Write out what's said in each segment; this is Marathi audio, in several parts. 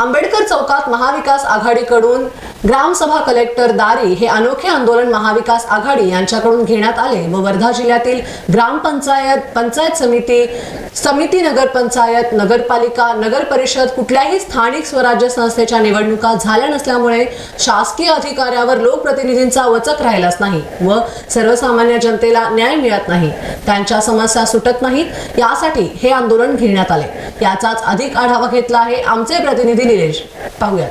आंबेडकर चौकात महाविकास आघाडीकडून ग्रामसभा कलेक्टर दारी हे अनोखे आंदोलन महाविकास आघाडी यांच्याकडून घेण्यात आले व वर्धा जिल्ह्यातील ग्रामपंचायत पंचायत समिती समिती नगरपंचायत नगरपालिका नगर परिषद कुठल्याही स्थानिक स्वराज्य संस्थेच्या निवडणुका झाल्या नसल्यामुळे शासकीय अधिकाऱ्यावर लोकप्रतिनिधींचा वचक राहिलाच नाही व सर्वसामान्य जनतेला न्याय मिळत नाही. त्यांच्या समस्या सुटत नाहीत. यासाठी हे आंदोलन घेण्यात आले. याचाच अधिक आढावा घेतला आहे आमचे प्रतिनिधी निलेश पाहूया.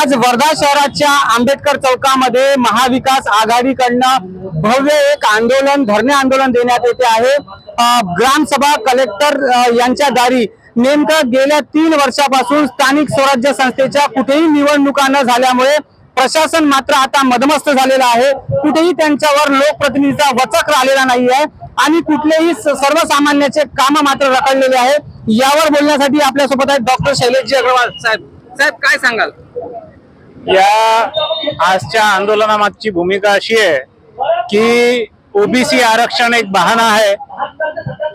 आज वर्धा शहराच्या आंबेडकर चौकामध्ये महाविकास आघाडीकडनं भव्य एक आंदोलन धरणे आंदोलन देण्यात येते आहे. ग्रामसभा कलेक्टर यांच्या दारी नेमकं गेल्या तीन वर्षापासून स्थानिक स्वराज्य संस्थेच्या कुठेही निवडणुका न झाल्यामुळे प्रशासन मात्र आता मदमस्त झालेलं आहे. कुठेही त्यांच्यावर लोकप्रतिनिधीचा वचक राहिलेला नाही आहे आणि कुठलेही सर्वसामान्याचे काम मात्र रखडलेले आहेत. यावर बोलण्यासाठी आपल्यासोबत आहेत डॉक्टर शैलेशजी अग्रवाल साहेब. साहेब काय सांगाल? या आजच्या आंदोलनामागची भूमिका अशी आहे की ओबीसी आरक्षण एक बहाना है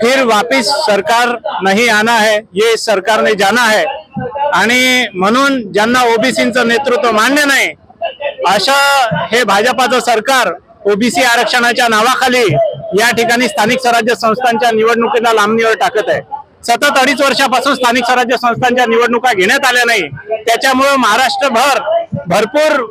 फिर वापिस सरकार नहीं आना है ये सरकारने जाना है. आणि म्हणून ज्यांना ओबीसीचं नेतृत्व मान्य नाही अशा हे भाजपाचं सरकार ओबीसी आरक्षणाच्या नावाखाली या ठिकाणी स्थानिक स्वराज्य संस्थांच्या निवडणुकीला लांबणीवर टाकत आहे. सतत अडीच वर्षापासून स्थानिक स्वराज्य संस्थांच्या निवडणुका घेण्यात आल्या नाही. त्याच्यामुळं महाराष्ट्रभर भरपूर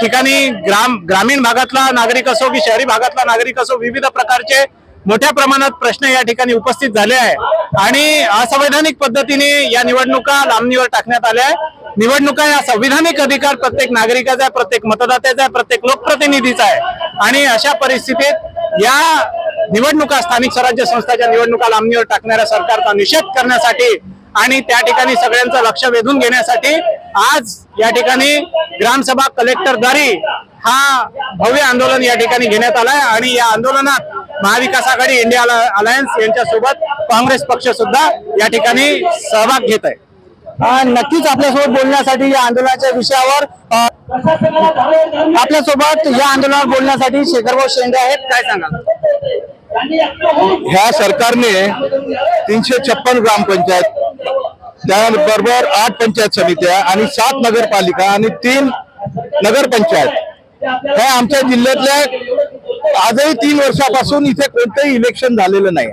ठिकाणी ग्राम ग्रामीण भागातला नागरिक असो की शहरी भागातला नागरिक असो विविध प्रकारचे मोठ्या प्रमाणात प्रश्न या ठिकाणी उपस्थित झाले आहे. आणि असंवैधानिक पद्धतीने या निवडणुका लांबणीवर टाकण्यात आल्या आहे. निवडणुका या संविधानिक अधिकार प्रत्येक नागरिकाचा आहे प्रत्येक मतदात्याचा आहे प्रत्येक लोकप्रतिनिधीचा आहे. आणि अशा परिस्थितीत या निवडणुका स्थानिक स्वराज्य संस्थाच्या निवडणुका लांबणीवर टाकणाऱ्या सरकारचा निषेध करण्यासाठी आणि त्या ठिकाणी सगळ्यांचं लक्ष वेधून घेण्यासाठी आज या ठिकाणी ग्रामसभा कलेक्टरद्वारे हा भव्य आंदोलन या ठिकाणी घेण्यात आलाय आणि या आंदोलनात महाविकास आघाडी इंडिया अलायन्स यांच्यासोबत काँग्रेस पक्ष सुद्धा या ठिकाणी सहभाग घेत आहे. नक्कीच आपल्यासोबत बोलण्यासाठी या आंदोलनाच्या विषयावर आपल्यासोबत या आंदोलनावर बोलण्यासाठी शेखरभाऊ शेंडे आहेत. काय सांगाल? ह्या सरकारने तीनशे छप्पन ग्रामपंचायत त्याबरोबर आठ पंचायत समित्या आणि सात नगरपालिका आणि तीन नगरपंचायत. ह्या आमच्या जिल्ह्यातल्या आजही तीन वर्षापासून इथे कोणतंही इलेक्शन झालेलं नाही.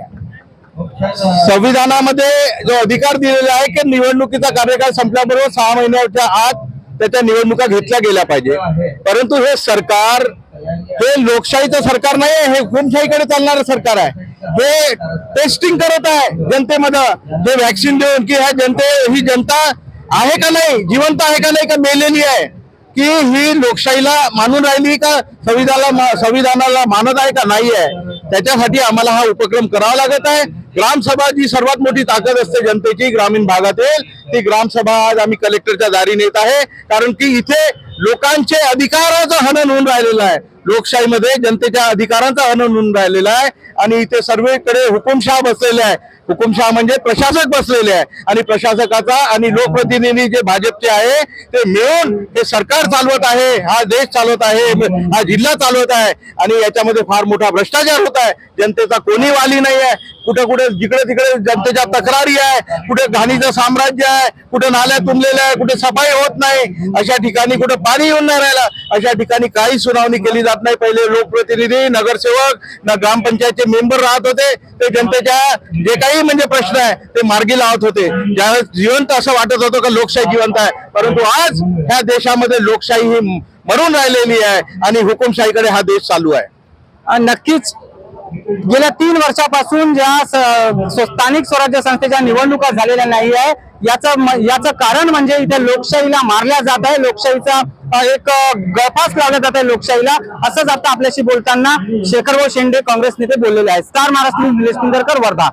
संविधानामध्ये जो अधिकार दिलेला आहे की निवडणुकीचा कार्यकाळ संपल्याबरोबर सहा महिन्याच्या आत त्याच्या निवडणुका घेतल्या गेल्या पाहिजे. परंतु हे सरकार हे लोकशाहीचं सरकार नाही आहे हे हुकुमशाहीकडे चालणारं सरकार आहे. हे टेस्टिंग करत आहे जनतेमध्ये. जे व्हॅक्सिन देऊन की ह्या जनते ही जनता आहे का नाही जिवंत आहे का नाही का मेलेली आहे? की ही लोकशाहीला मानून राहिली का संविधानाला संविधानाला मानत आहे का नाही आहे? त्याच्यासाठी आम्हाला हा उपक्रम करावा लागत आहे. ग्रामसभा जी सर्वात मोठी ताकद असते जनतेची ग्रामीण भागातील ती ग्रामसभा आज आम्ही कलेक्टरच्या दारी नेत आहे. कारण की इथे लोकांचे अधिकाराचं हनन होऊन राहिलेलं आहे. लोकशाहीमध्ये जनतेच्या अधिकारांचा हनन होऊन आहे. आणि इथे सर्वेकडे हुकुमशाह बसलेले आहे. हुकुमशाह म्हणजे प्रशासक बसलेले आहे. आणि प्रशासकाचा आणि लोकप्रतिनिधी जे भाजपचे आहे ते मिळून हे सरकार चालवत आहे. हा देश चालवत आहे. हा जिल्हा चालवत आहे. आणि याच्यामध्ये फार मोठा भ्रष्टाचार होत आहे. जनतेचा कोणी वाली नाही आहे कुठे कुठे जिकडे तिकडे जनतेच्या तक्रारी आहे. कुठे घाणीचं साम्राज्य आहे. कुठे नाल्या तुंबलेल्या आहे. कुठे सफाई होत नाही. अशा ठिकाणी कुठे पाणी येऊन नाही राहिलं. अशा ठिकाणी काही सुनावणी केली जात नाही. पहिले लोकप्रतिनिधी नगरसेवक ना ग्रामपंचायतचे मेंबर राहत होते. ते जनतेच्या जे काही म्हणजे प्रश्न आहे ते मार्गी लावत होते. ज्यावेळेस जिवंत असं वाटत होतं का लोकशाही जिवंत आहे. परंतु आज ह्या देशामध्ये लोकशाही ही मरून राहिलेली आहे आणि हुकुमशाहीकडे हा देश चालू आहे. नक्कीच. गेल्या तीन वर्षापासून ज्या स्थानिक स्वराज्य संस्थेच्या निवडणुका झालेल्या नाही आहे याचं याचं कारण म्हणजे इथे लोकशाहीला मारल्या जात आहे. लोकशाहीचा एक गळफास लावला जात आहे लोकशाहीला. असंच आता आपल्याशी बोलताना शेखरभाऊ शेंडे काँग्रेस नेते बोललेले आहेत. स्टार महाराष्ट्र निलेश कुंदरकर वर्धा.